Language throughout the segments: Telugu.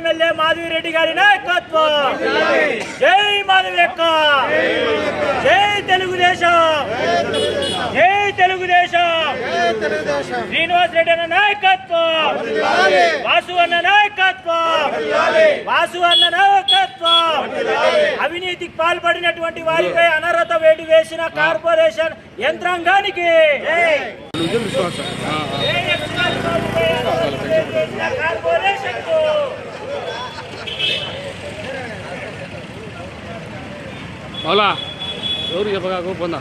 ఎమ్మెల్యే మాధవిరెడ్డి గారి నాయకత్వం జై మాధవిరెక్క జై తెలుగుదేశం జై తెలుగుదేశం శ్రీనివాస్ రెడ్డి అన్న నాయకత్వం వాసు అన్న నాయకత్వం వాసు అన్న నాయకత్వం అవినీతికి పాల్పడినటువంటి వారిపై అనర్హత వేడి వేసిన కార్పొరేషన్ యంత్రాంగానికి జై ಅವಲಾ ಅವ್ರಿಗೆ ಬಂದ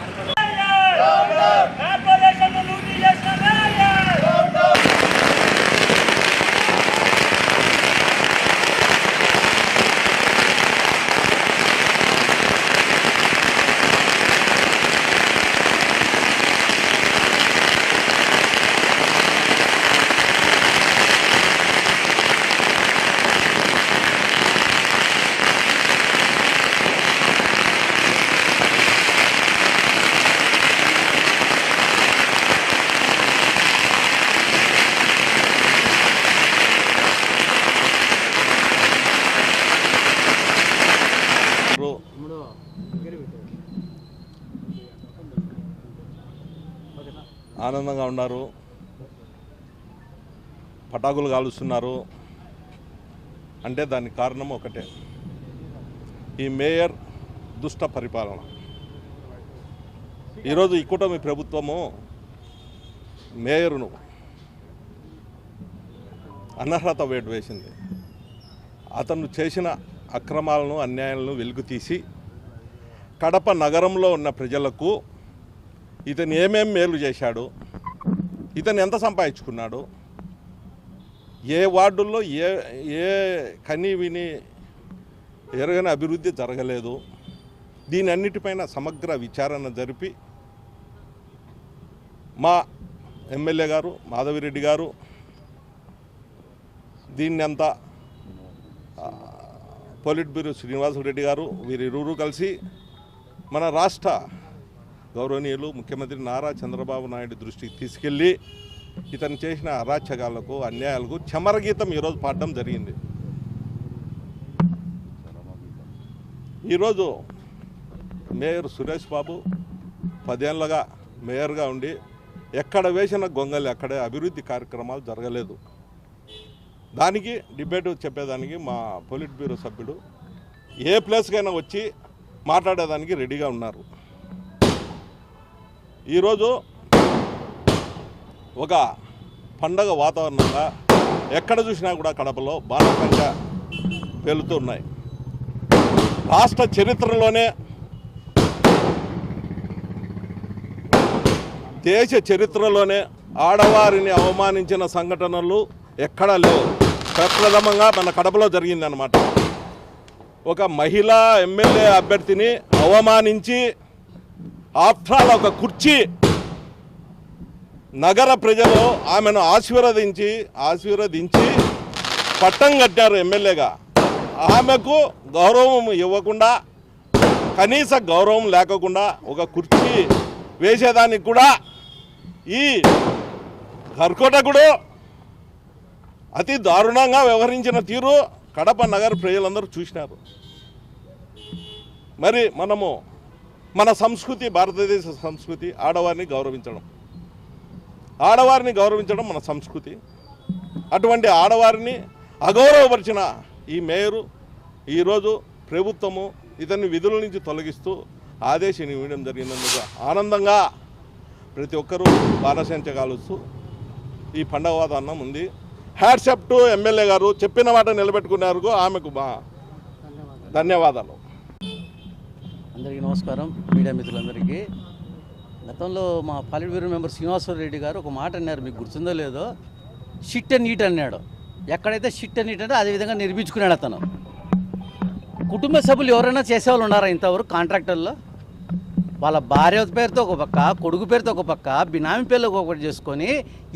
ఆనందంగా ఉన్నారు. పటాకులు కాలుస్తున్నారు. అంటే దానికి కారణం ఒకటే. ఈ మేయర్ దుష్ట పరిపాలన. ఈరోజు ఈ కూటమి ప్రభుత్వము మేయర్ను అనర్హత వేటు వేసింది. అతను చేసిన అక్రమాలను అన్యాయాలను వెలుగు తీసి కడప నగరంలో ఉన్న ప్రజలకు ఇతను ఏమేం మేలు చేశాడు ఇతను ఎంత సంపాదించుకున్నాడు ఏ వార్డుల్లో ఏ ఏ కని విని ఎరగని అభివృద్ధి జరగలేదు దీని అన్నిటిపైన సమగ్ర విచారణ జరిపి మా ఎమ్మెల్యే గారు మాధవిరెడ్డి గారు దీన్ని అంతా ఆ, పొలిట్ బ్యూరో శ్రీనివాసరెడ్డి గారు వీరిరువురు కలిసి మన రాష్ట్ర గౌరవనీయులు ముఖ్యమంత్రి నారా చంద్రబాబు నాయుడు దృష్టికి తీసుకెళ్ళి ఇతను చేసిన అరాచకాలకు అన్యాయాలకు చమరగీతం ఈరోజు పాడడం జరిగింది. ఈరోజు మేయర్ సురేష్ బాబు పదేళ్ళుగా మేయర్గా ఉండి ఎక్కడ వేసిన గొంగలి అక్కడే అభివృద్ధి కార్యక్రమాలు జరగలేదు. దానికి డిబేట్ చెప్పేదానికి మా పొలిట్ బ్యూరో సభ్యుడు ఏ ప్లేస్కైనా వచ్చి మాట్లాడేదానికి రెడీగా ఉన్నారు. ఈరోజు ఒక పండగ వాతావరణంగా ఎక్కడ చూసినా కూడా కడపలో బాణసంచ పేలుతూ ఉన్నాయి. రాష్ట్ర చరిత్రలోనే దేశ చరిత్రలోనే ఆడవారిని అవమానించిన సంఘటనలు ఎక్కడా లేవు. ప్రప్రథమంగా మన కడపలో జరిగిందనమాట ఒక మహిళా ఎమ్మెల్యే అభ్యర్థిని అవమానించి ఆఫ్టర్ ఒక కుర్చీ నగర ప్రజలు ఆమెను ఆశీర్వదించి ఆశీర్వదించి పట్టం కట్టారు ఎమ్మెల్యేగా. ఆమెకు గౌరవం ఇవ్వకుండా కనీస గౌరవం లేకుండా ఒక కుర్చీ వేసేదానికి కూడా ఈ కర్కోటకుడు అతి దారుణంగా వ్యవహరించిన తీరు. కడప నగర ప్రజలందరూ చూసినారు. మరి మనము మన సంస్కృతి భారతదేశ సంస్కృతి ఆడవారిని గౌరవించడం. ఆడవారిని గౌరవించడం మన సంస్కృతి. అటువంటి ఆడవారిని అగౌరవపరిచిన ఈ మేయరు ఈరోజు ప్రభుత్వము ఇతన్ని విధుల నుంచి తొలగిస్తూ ఆదేశం ఇవ్వడం జరిగినందుకు ఆనందంగా ప్రతి ఒక్కరూ బాలసంచగాలుస్తూ ఈ పండగ వాతావరణం ఉంది. హ్యాట్సప్ టు ఎమ్మెల్యే గారు. చెప్పిన మాట నిలబెట్టుకున్నారు. ఆమెకు మా ధన్యవాదాలు. అందరికీ నమస్కారం. మీడియా మిత్రులందరికీ. గతంలో మా polit bureau member Srinivasa Reddy Reddy గారు ఒక మాట అన్నారు. మీకు గుర్తుందో లేదో? షిట్ అండ్ నీట్ అన్నాడు. ఎక్కడైతే షిట్ అండ్ నీట్ అంటే అదే విధంగా నిర్మించుకున్నాడు అతను. కుటుంబ సభ్యులు ఎవరైనా చేసేవాళ్ళు ఉన్నారా ఇంతవరకు కాంట్రాక్టర్లో? వాళ్ళ భార్య పేరుతో ఒక పక్క కొడుకు పేరుతో ఒక పక్క బినామీ పేర్లు ఒకటి చేసుకొని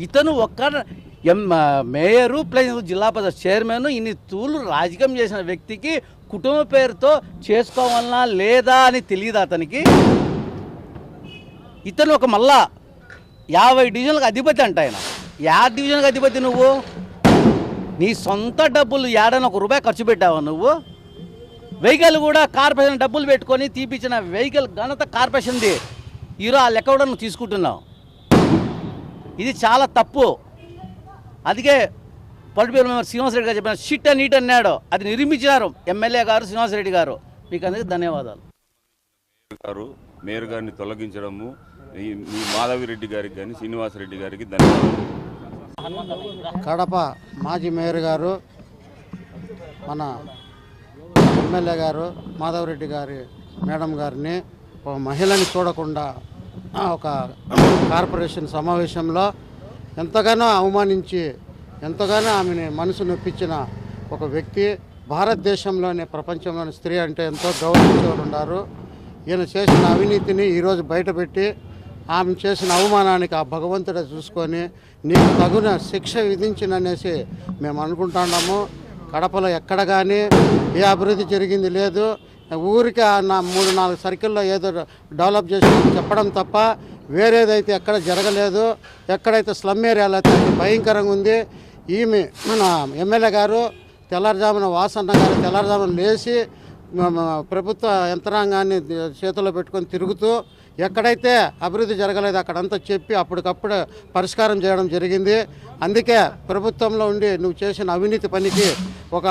ఇతను ఒక్క ఎం మేయరు ప్లస్ జిల్లా పరిషత్ చైర్మన్ ఇన్ని తూలు రాజకీయం చేసిన వ్యక్తికి కుటుంబ పేరుతో చేసుకోవాలనా లేదా అని తెలియదు అతనికి? ఇతను ఒక మళ్ళా యాభై డివిజన్లకు అధిపతి అంట ఆయన. యా డివిజన్కి అధిపతి నువ్వు? నీ సొంత డబ్బులు ఏడైనా ఒక రూపాయి ఖర్చు పెట్టావా నువ్వు? వెహికల్ కూడా కార్పొరేషన్ డబ్బులు పెట్టుకొని తీపిచ్చిన వెహికల్ ఘనత కార్పొరేషన్ది. ఈరోజు ఆ లెక్క కూడా నువ్వు తీసుకుంటున్నావు. ఇది చాలా తప్పు. అందుకే పొలిటికల్ మెంబర్ శ్రీనివాసరెడ్డి గారు చెప్పిన షిట్ అండ్ నీట్ అన్నాడు. అది నిర్మించినారు ఎమ్మెల్యే గారు శ్రీనివాసరెడ్డి గారు. మీకు అందుకే ధన్యవాదాలు. గారు మేయర్ గారిని తొలగించడము మీ మాధవిరెడ్డి గారికి కానీ శ్రీనివాసరెడ్డి గారికి ధన్యవాదాలు. కడప మాజీ మేయర్ గారు మన ఎమ్మెల్యే గారు మాధవరెడ్డి గారి మేడం గారిని ఒక మహిళని చూడకుండా ఒక కార్పొరేషన్ సమావేశంలో ఎంతగానో అవమానించి ఎంతగానో ఆమెని మనసు నొప్పించిన ఒక వ్యక్తి భారతదేశంలోనే ప్రపంచంలోని స్త్రీ అంటే ఎంతో గౌరవించేవారు ఉన్నారు. ఈయన చేసిన అవినీతిని ఈరోజు బయటపెట్టి ఆమె చేసిన అవమానానికి ఆ భగవంతుడే చూసుకొని నీకు తగున శిక్ష విధించిననేసి మేము అనుకుంటున్నాము కడపలో ఎక్కడ కానీ ఏ అభివృద్ధి జరిగింది లేదు. ఊరికి నా మూడు నాలుగు సర్కిల్లో ఏదో డెవలప్ చేసి చెప్పడం తప్ప వేరేదైతే ఎక్కడ జరగలేదు. ఎక్కడైతే స్లమ్ ఏరియాలో అయితే భయంకరంగా ఉంది. ఈమె మన ఎమ్మెల్యే గారు తెల్లారుజామున వాసన్న గారు తెల్లారుజామున లేచి ప్రభుత్వ యంత్రాంగాన్ని చేతిలో పెట్టుకొని తిరుగుతూ ఎక్కడైతే అభివృద్ధి జరగలేదు అక్కడంతా చెప్పి అప్పటికప్పుడు పరిష్కారం చేయడం జరిగింది. అందుకే ప్రభుత్వంలో ఉండి నువ్వు చేసిన అవినీతి పనికి ఒక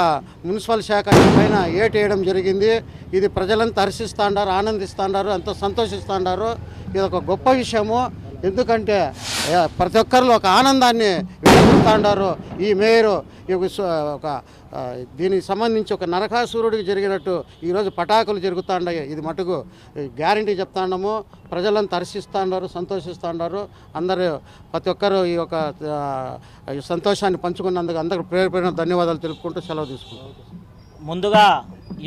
మున్సిపల్ శాఖ పైన ఏటేయడం జరిగింది. ఇది ప్రజలంతా హర్షిస్తాండారు ఆనందిస్తాండారు ఎంతో సంతోషిస్తాండారు. ఇది ఒక గొప్ప విషయము. ఎందుకంటే ప్రతి ఒక్కరిలో ఒక ఆనందాన్ని వెలుగుతాండారు. ఈ మేయరు ఒక దీనికి సంబంధించి ఒక నరకాసురుడికి జరిగినట్టు ఈరోజు పటాకులు జరుగుతాండాయి. ఇది మటుకు గ్యారంటీ చెప్తాండము. ప్రజలను హర్షిస్తాండారు సంతోషిస్తాండారు. అందరూ ప్రతి ఒక్కరు ఈ యొక్క సంతోషాన్ని పంచుకున్నందుకు అందరికి పేరు పేరున ధన్యవాదాలు తెలుపుకుంటూ సెలవు తీసుకుంటాం ముందుగా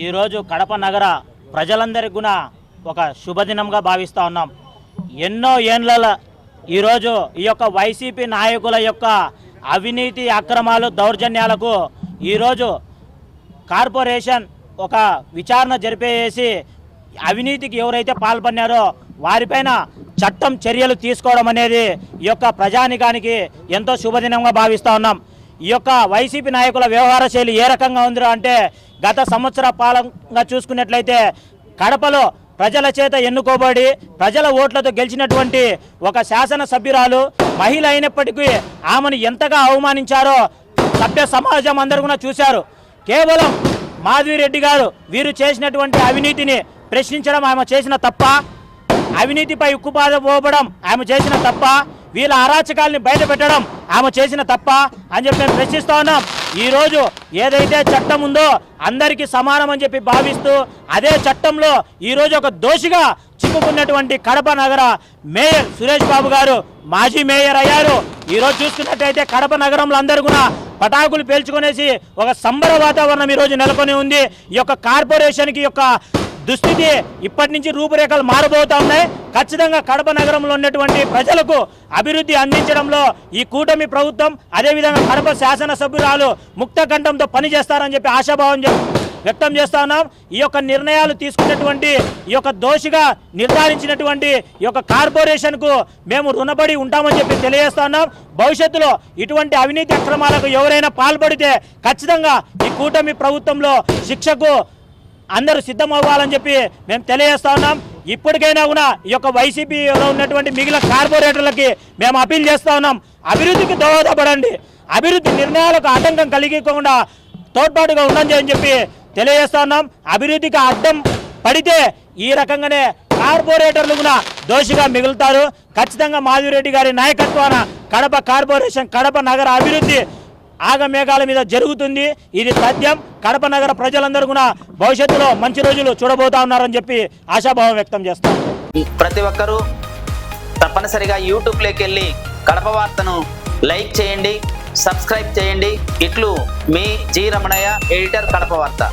ఈరోజు కడప నగర ప్రజలందరికీ కూడా ఒక శుభదినంగా భావిస్తూ ఉన్నాం. ఎన్నో ఏండ్ల ఈరోజు ఈ యొక్క వైసీపీ నాయకుల యొక్క అవినీతి అక్రమాలు దౌర్జన్యాలకు ఈరోజు కార్పొరేషన్ ఒక విచారణ జరిపేసి అవినీతికి ఎవరైతే పాల్పడినారో వారిపైన చట్టం చర్యలు తీసుకోవడం అనేది ఈ యొక్క ప్రజానికానికి ఎంతో శుభదినంగా భావిస్తూ ఉన్నాం. ఈ యొక్క వైసీపీ నాయకుల వ్యవహార శైలి ఏ రకంగా ఉందిరా అంటే గత సంవత్సర పాలంగా చూసుకున్నట్లయితే కడపలో ప్రజల చేత ఎన్నుకోబడి ప్రజల ఓట్లతో గెలిచినటువంటి ఒక శాసన సభ్యురాలు మహిళ అయినప్పటికీ ఆమెను ఎంతగా అవమానించారో సభ్య సమాజం అందరూ కూడా చూశారు. కేవలం మాధవిరెడ్డి గారు వీరు చేసినటువంటి అవినీతిని ప్రశ్నించడం ఆమె చేసిన తప్ప అవినీతిపై ఉక్కుపాద పోవడం ఆమె చేసిన తప్ప వీళ్ళ అరాచకాల్ని బయటపెట్టడం ఆమె చేసిన తప్ప అని చెప్పి మేము ప్రశ్నిస్తా ఉన్నాం. ఈరోజు ఏదైతే చట్టం ఉందో అందరికీ సమానం అని చెప్పి భావిస్తూ అదే చట్టంలో ఈరోజు ఒక దోషిగా చిక్కుకున్నటువంటి కడప నగర మేయర్ సురేష్ బాబు గారు మాజీ మేయర్ అయ్యారు. ఈరోజు చూసుకున్నట్టయితే కడప నగరంలో అందరూ కూడా పటాకులు పేల్చుకునేసి ఒక సంబర వాతావరణం ఈరోజు నెలకొని ఉంది. ఈ యొక్క కార్పొరేషన్కి యొక్క దుస్థితి ఇప్పటి నుంచి రూపురేఖలు మారబోతా ఉన్నాయి. ఖచ్చితంగా కడప నగరంలో ఉన్నటువంటి ప్రజలకు అభివృద్ధి అందించడంలో ఈ కూటమి ప్రభుత్వం అదేవిధంగా కడప శాసనసభ్యురాలు ముక్త కంఠంతో పనిచేస్తారని చెప్పి ఆశాభావం వ్యక్తం చేస్తా ఉన్నాం. ఈ యొక్క నిర్ణయాలు తీసుకున్నటువంటి ఈ యొక్క దోషిగా నిర్ధారించినటువంటి ఈ యొక్క కార్పొరేషన్కు మేము రుణపడి ఉంటామని చెప్పి తెలియజేస్తా ఉన్నాం. భవిష్యత్తులో ఇటువంటి అవినీతి అక్రమాలకు ఎవరైనా పాల్పడితే ఖచ్చితంగా ఈ కూటమి ప్రభుత్వంలో శిక్షకు అందరూ సిద్ధం అవ్వాలని చెప్పి మేము తెలియజేస్తా ఉన్నాం. ఇప్పటికైనా కూడా ఈ యొక్క వైసీపీలో ఉన్నటువంటి మిగిలిన కార్పొరేటర్లకి మేము అప్పీల్ చేస్తా ఉన్నాం. అభివృద్ధికి దోహదపడండి. అభివృద్ధి నిర్ణయాలకు ఆటంకం కలిగకుండా తోడ్పాటుగా ఉండండి అని చెప్పి తెలియజేస్తా ఉన్నాం. అభివృద్ధికి అడ్డం పడితే ఈ రకంగానే కార్పొరేటర్లు కూడా దోషిగా మిగులుతారు. ఖచ్చితంగా మాధురెడ్డి గారి నాయకత్వాన కడప కార్పొరేషన్ కడప నగర అభివృద్ధి ఆగమేఘాల మీద జరుగుతుంది. ఇది సత్యం. కడప నగర ప్రజలందరూ కూడా భవిష్యత్తులో మంచి రోజులు చూడబోతా ఉన్నారని చెప్పి ఆశాభావం వ్యక్తం చేస్తాం ప్రతి ఒక్కరూ తప్పనిసరిగా యూట్యూబ్లోకి వెళ్ళి కడప వార్తను లైక్ చేయండి సబ్స్క్రైబ్ చేయండి. ఇట్లు మీ జి రమణయ్య ఎడిటర్ కడప వార్త.